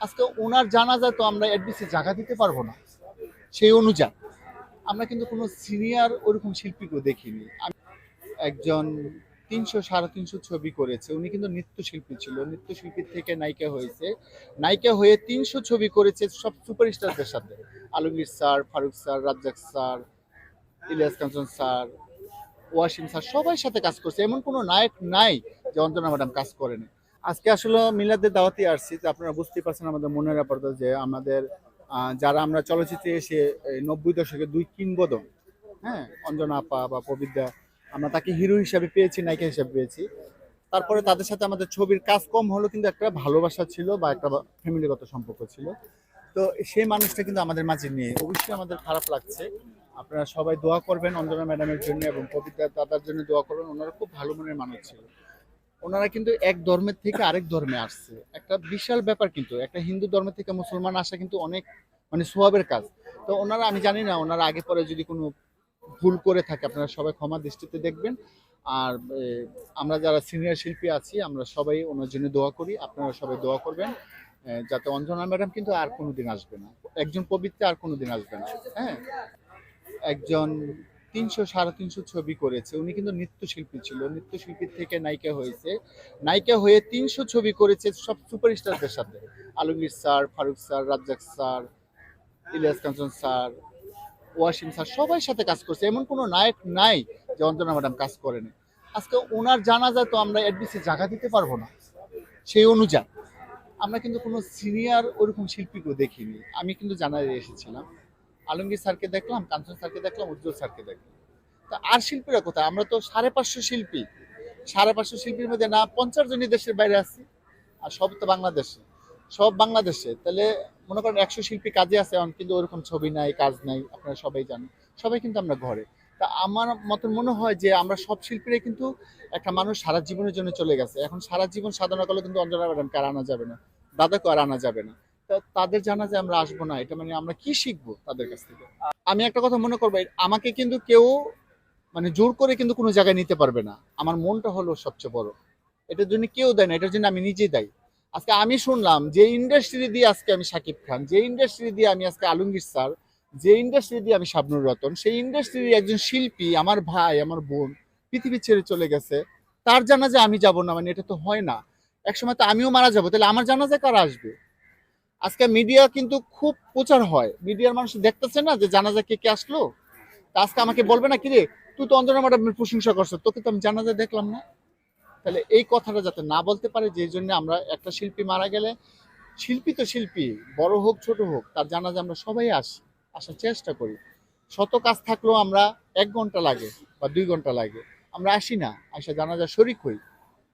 আজকে ওনার জানাজা তো আমরা এডবিসি জায়গা দিতে পারব না। সেই অনুযায়ী। আমরা কিন্তু কোনো সিনিয়র ওরকম শিল্পীকেও দেখিনি। একজন তিনশো, সাড়ে তিনশো ছবি করেছে। উনি কিন্তু নৃত্যশিল্পী ছিল। নৃত্যশিল্পীর থেকে নায়িকা হয়েছে। নায়িকা হয়ে তিনশো ছবি করেছে সব সুপারস্টারদের সাথে। Alamgir sir, Farooq sir, Razzak sir, Ilias Kanchan sir, Wasim sir সবার সাথে কাজ করছে। এমন কোনো নায়ক নাই যে অঞ্জনা ম্যাডাম কাজ করেনি। আজকে আসলে মিলাদের দাওয়াতে আসছি তো আপনারা বুঝতেই পারছেন আমাদের মনের ব্যাপার যে আমাদের যারা আমরা চলচ্চিত্রে এসে নব্বই দশকে দুই কিংবদন হ্যাঁ অঞ্জনা আপা বা পবিদ্যা আমরা তাকে হিরো হিসাবে পেয়েছি, নায়িকা হিসাবে পেয়েছি। তারপরে তাদের সাথে আমাদের ছবির কাজ কম হলো, কিন্তু একটা ভালোবাসা ছিল বা একটা ফ্যামিলিগত সম্পর্ক ছিল। তো সেই মানুষটা কিন্তু আমাদের মাঝে নিয়ে অবশ্যই আমাদের খারাপ লাগছে। আপনারা সবাই দোয়া করবেন অঞ্জনা ম্যাডামের জন্য এবং পবিত্রা দাদার জন্য দোয়া করবেন। ওনারা খুব ভালো মনের মানুষ ছিল। ওনারা কিন্তু এক ধর্মের থেকে আরেক ধর্মে আসছে। একটা বিশাল ব্যাপার কিন্তু, একটা হিন্দু ধর্ম থেকে মুসলমান আসা কিন্তু অনেক মানে সোয়াবের কাজ। তো ওনারা, আমি জানি না, ওনারা আগে পরে যদি কোনো ভুল করে থাকে, আপনারা সবাই ক্ষমা দৃষ্টিতে দেখবেন। আর আমরা যারা সিনিয়র শিল্পী আছি, আমরা সবাই ওনার জন্য দোয়া করি, আপনারা সবাই দোয়া করবেন যাতে অঞ্জনা ম্যাডাম কিন্তু আর কোনো দিন আসবে না। একজন পবিত্র আর কোনো দিন আসবে না হ্যাঁ? একজন তিনশো, সাড়ে তিনশো ছবি করেছে। উনি কিন্তু নৃত্যশিল্পী ছিল। নৃত্যশিল্পীর থেকে নায়িকা হয়েছে। নায়িকা হয়ে তিনশো ছবি করেছে সব সুপারস্টারদের সাথে। Alamgir sir, Farooq sir, Razzak sir, Ilias Kanchan sir, Wasim sir সবার সাথে কাজ করছে। এমন কোনো নায়ক নাই যে অঞ্জনা ম্যাডাম কাজ করেনি আজকে ওনার জানাজা তো আমরা এডবিসি জায়গা দিতে পারব না। সেই অনুযায়ী। আমরা কিন্তু কোনো সিনিয়র ওরকম শিল্পীকেও দেখিনি। আমি কিন্তু জানাতে এসেছিলাম। আলমগীর স্যারকে দেখলাম, কাঞ্চন স্যারকে দেখলাম, উজ্জ্বল স্যারকে দেখলাম। তা আর শিল্পীরা কোথায়? আমরা তো সাড়ে পাঁচশো শিল্পী। সাড়ে পাঁচশো শিল্পীর মধ্যে না পঞ্চাশ জনই দেশের বাইরে আছি, আর সব তো বাংলাদেশে। সব বাংলাদেশে। তাহলে মনে করেন একশো শিল্পী কাজে আছে এখন, কিন্তু ওরকম ছবি নাই, কাজ নাই, আপনারা সবাই জানেন। সবাই কিন্তু আমরা ঘরে। তা আমার মতন মনে হয় যে আমরা সব শিল্পীরাই কিন্তু একটা মানুষ সারা জীবনের জন্য চলে গেছে। এখন সারা জীবন সাধনা করলে কিন্তু অঞ্জনা ম্যাডামকে আর আনা যাবে না। দাদাকে আর আনা যাবে না। তাদের জানা যে আমরা আসব না, এটা মানে আমরা কি শিখব তাদের কাছ থেকে? আমি একটা কথা মনে করব, আমাকে কিন্তু কেউ মানে জোর করে কিন্তু কোনো জায়গায় নিতে পারবে না। আমার মনটা হলো সবচেয়ে বড়। এটার জন্য কেউ দেয় না, এটার জন্য আমি নিজেই দায়ী। আজকে আমি শুনলাম যে ইন্ডাস্ট্রি দিয়ে আজকে আমি সাকিব খান, যে ইন্ডাস্ট্রি দিয়ে আমি আজকে আলমগীর স্যার, যে ইন্ডাস্ট্রি দিয়ে আমি শাবনুর রতন, সেই ইন্ডাস্ট্রির একজন শিল্পী, আমার ভাই, আমার বোন পৃথিবী ছেড়ে চলে গেছে। তার জানাজা আমি যাব না মানে এটা তো হয় না। একসময় তো আমিও মারা যাব, তাহলে আমার জানাজা কারা আসবে? মিডিয়া কিন্তু খুব প্রচার হয়। মিডিয়ার মানুষ দেখতেছে না যে জানাজা কে কে আসলো? তা আজকে আমাকে বলবে না, কিরে, তুই তো অঞ্জনা ম্যাডামের প্রশংসা করছ, তোকে তো আমি জানাজা দেখলাম না? তাহলে এই কথাটা যাতে না বলতে পারে যে জন্য আমরা একটা শিল্পী মারা গেলে, শিল্পী তো শিল্পী, বড় হোক, ছোট হোক, তার জানাজা আমরা সবাই আসি, আসার চেষ্টা করি। শত কাজ থাকলেও আমরা এক ঘণ্টা লাগে বা দুই ঘণ্টা লাগে। আমরা আসি না, আসা জানাজা শরিক হই।